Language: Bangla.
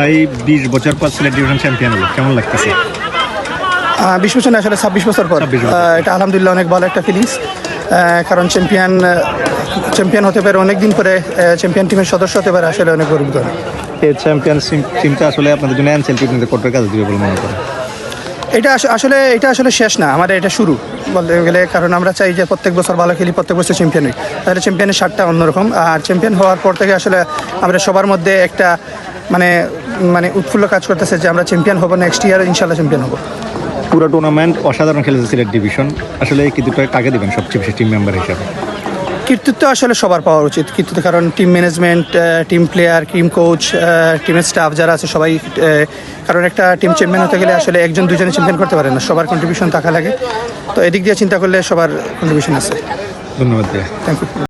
প্রায় বিশ বছর পর সিলেট ডিভিশন চ্যাম্পিয়ন হলো। কেমন লাগতেছে? বিশ বছর আসলে ছাব্বিশ বছর পর। 26 এটা আলহামদুলিল্লাহ অনেক ভালো একটা ফিলিংস কারণ চ্যাম্পিয়ন চ্যাম্পিয়ন হতে পারে অনেক দিন পরে চ্যাম্পিয়ন টিমের সদস্য হতে পারে আসলে অনেক গর্বিত। এই চ্যাম্পিয়ন টিমটা আসলে আপনাদের জন্য এনসেল টিমদের করতে কাজ দিবে বলে মনে করেন। এটা আস- আসলে এটা আসলে শেষ না আমাদের এটা শুরু। বলতে গেলে কারণ আমরা চাই যে প্রত্যেক বছর ভালো খেলি প্রত্যেক বছর চ্যাম্পিয়ন হই। তাহলে চ্যাম্পিয়নের স্বাদটা অন্যরকম। আর চ্যাম্পিয়ন হওয়ার পর থেকে আসলে আমরা সবার মধ্যে একটা মানে মানে উৎফুল্ল কাজ করতেছে যে আমরা চ্যাম্পিয়ন হব নেক্সট ইয়ার ইনশাল্লাহ চ্যাম্পিয়ন হব। পুরো টুর্নামেন্ট অসাধারণ খেলেছে সিলেট ডিভিশন আসলে এই কৃতিত্ব কাকে দিবেন সবচেয়ে বেশি টিম মেম্বার হিসাবে? কৃতিত্ব আসলে সবার পাওয়া উচিত। কৃতিত্ব কারণ team management team player team coach টিমের স্টাফ যারা আছে সবাই কারণ একটা টিম চ্যাম্পিয়ন হতে গেলে আসলে একজন দুজনে চ্যাম্পিয়ন করতে পারে না। সবার কন্ট্রিবিউশন থাকা লাগে। তো এদিক দিয়ে চিন্তা করলে সবার কন্ট্রিবিউশন আছে। ধন্যবাদ থ্যাংক ইউ